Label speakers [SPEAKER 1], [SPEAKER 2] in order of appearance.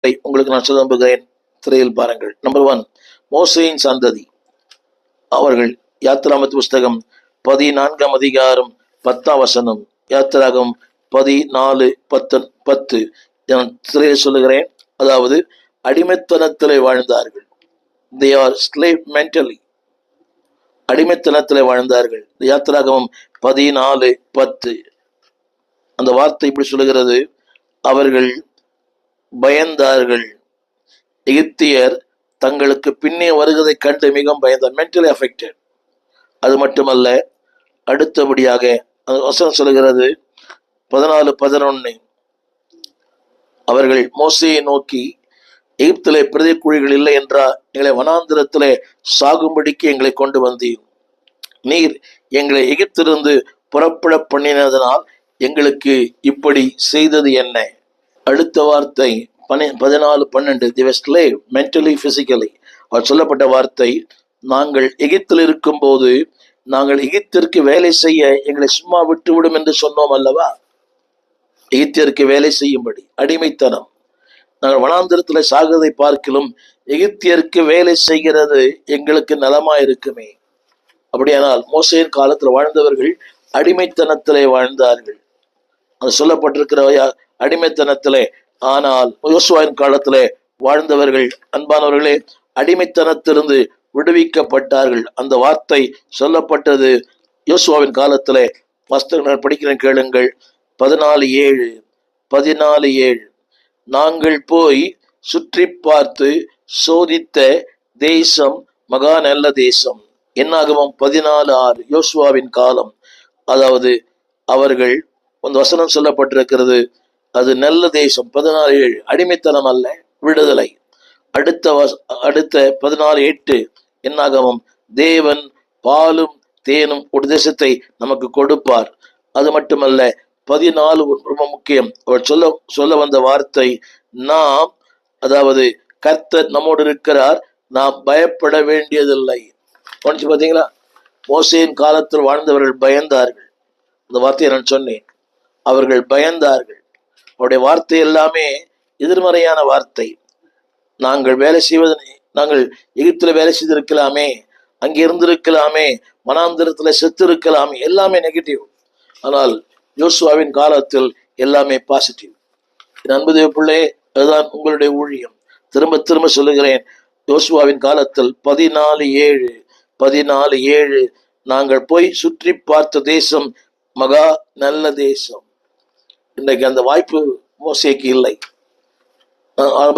[SPEAKER 1] உங்களுக்கு நான் சொல்ல நம்புகிறேன். திரையில் பாருங்கள். நம்பர் ஒன் மோசையின் சந்ததி. அவர்கள் யாத்திராமத்து புஸ்தகம் பதினான்காம் அதிகாரம் பத்தாம் வசனம். யாத்திராகம் பதினாலு பத்து பத்து. நான் திரையில் சொல்லுகிறேன். அதாவது அடிமைத்தனத்தில் வாழ்ந்தார்கள். தே ஆர் ஸ்லேவ் மென்டலி அடிமைத்தனத்தில் வாழ்ந்தார்கள். யாத்திராகமம் பதினாலு பத்து. அந்த வார்த்தை இப்படி சொல்லுகிறது. அவர்கள் பயந்தார்கள். எகிப்தியர் தங்களுக்கு பின்னே வருவதை கண்டு மிகவும் பயந்தார் மென்டலி அஃபெக்டட் அது மட்டுமல்ல அடுத்தபடியாக அந்த வசனம் சொல்கிறது பதினாலு பதினொன்னு. அவர்கள் மோசையை நோக்கி எகிப்திலே பிரதி குழிகள் இல்லை என்றால் எங்களை வனாந்திரத்திலே சாகும்படிக்கு எங்களை கொண்டு வந்தீர். நீர் எங்களை எகிப்திலிருந்து புறப்பட பண்ணினதனால் எங்களுக்கு இப்படி செய்தது என்ன? அடுத்த வார்த்தை பனி பதினாலு பன்னெண்டு திவஸ்லே மென்டலி பிசிக்கலி அவர் சொல்லப்பட்ட வார்த்தை நாங்கள் எகிப்தில் இருக்கும்போது நாங்கள் எகிப்திற்கு வேலை செய்ய எங்களை சும்மா விட்டுவிடும் என்று சொன்னோம் அல்லவா? எகிப்தியருக்கு வேலை செய்யும்படி அடிமைத்தனம். நாங்கள் வனாந்திரத்தில் சாகிறதை பார்க்கிலும் எகிப்தியருக்கு வேலை செய்கிறது எங்களுக்கு நலமா இருக்குமே அப்படியானால் மோசையின் காலத்தில் வாழ்ந்தவர்கள் அடிமைத்தனத்திலே வாழ்ந்தார்கள். அது சொல்லப்பட்டிருக்கிற அடிமைத்தனத்திலே ஆனால் யோசுவாவின் காலத்திலே வாழ்ந்தவர்கள் அன்பானவர்களே அடிமைத்தனத்திலிருந்து விடுவிக்கப்பட்டார்கள். அந்த வார்த்தை சொல்லப்பட்டது. யோசுவாவின் காலத்திலே வஸ்திரங்கள் படிக்கிறேன் கேளுங்கள். பதினாலு ஏழு பதினாலு ஏழு. நாங்கள் போய் சுற்றி பார்த்து சோதித்த தேசம் மகா நல்ல தேசம். என்னாகவும் பதினாலு ஆறு யோசுவாவின் காலம். அதாவது அவர்கள் அந்த வசனம் சொல்லப்பட்டிருக்கிறது. அது நல்ல தேசம். பதினாறு ஏழு. அடிமைத்தனம் அல்ல விடுதலை. அடுத்த வச- அடுத்த பதினாறு எட்டு. என்னாகவும்? தேவன் பாலும் தேனும் ஒரு தேசத்தை நமக்கு கொடுப்பார். அது மட்டுமல்ல பதினாலு ரொம்ப முக்கியம். அவர் சொல்ல சொல்ல வந்த வார்த்தை நாம் அதாவது கர்த்தர் நம்மோடு இருக்கிறார் நாம் பயப்பட வேண்டியதில்லை. கவனிச்சு பார்த்தீங்களா? மோசையின் காலத்தில் வாழ்ந்தவர்கள் பயந்தார்கள். அந்த வார்த்தையை நான் சொன்னேன். அவர்கள் பயந்தார்கள். அவருடைய வார்த்தை எல்லாமே எதிர்மறையான வார்த்தை. நாங்கள் வேலை செய்வதனை நாங்கள் எகிப்தில் வேலை செய்திருக்கலாமே அங்கே இருந்திருக்கலாமே மனாந்திரத்தில் செத்து இருக்கலாமே எல்லாமே நெகட்டிவ் ஆனால் யோசுவாவின் காலத்தில் எல்லாமே பாசிட்டிவ் அன்புதேவ பிள்ளை அதுதான் உங்களுடைய ஊழியம். திரும்ப திரும்ப சொல்லுகிறேன் யோசுவாவின் காலத்தில் பதினாலு ஏழு பதினாலு ஏழு நாங்கள் போய் சுற்றி பார்த்த தேசம் மகா நல்ல தேசம். இன்றைக்கு அந்த வாய்ப்பு மோசேக்கு இல்லை. அஹ்